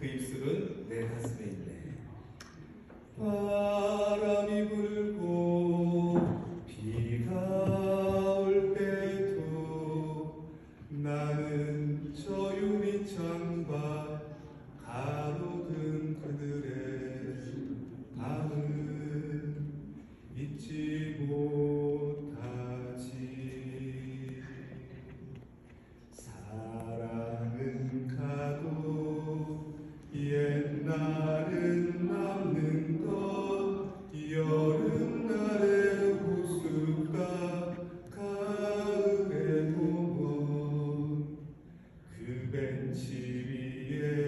그 입술은 내 가슴에 있네. 바람이 불고 비가 올 때도 나는 저 유리 창 밖 날은 남는 것 여름날의 호숫가 가을의 동원. 그 벤치 위에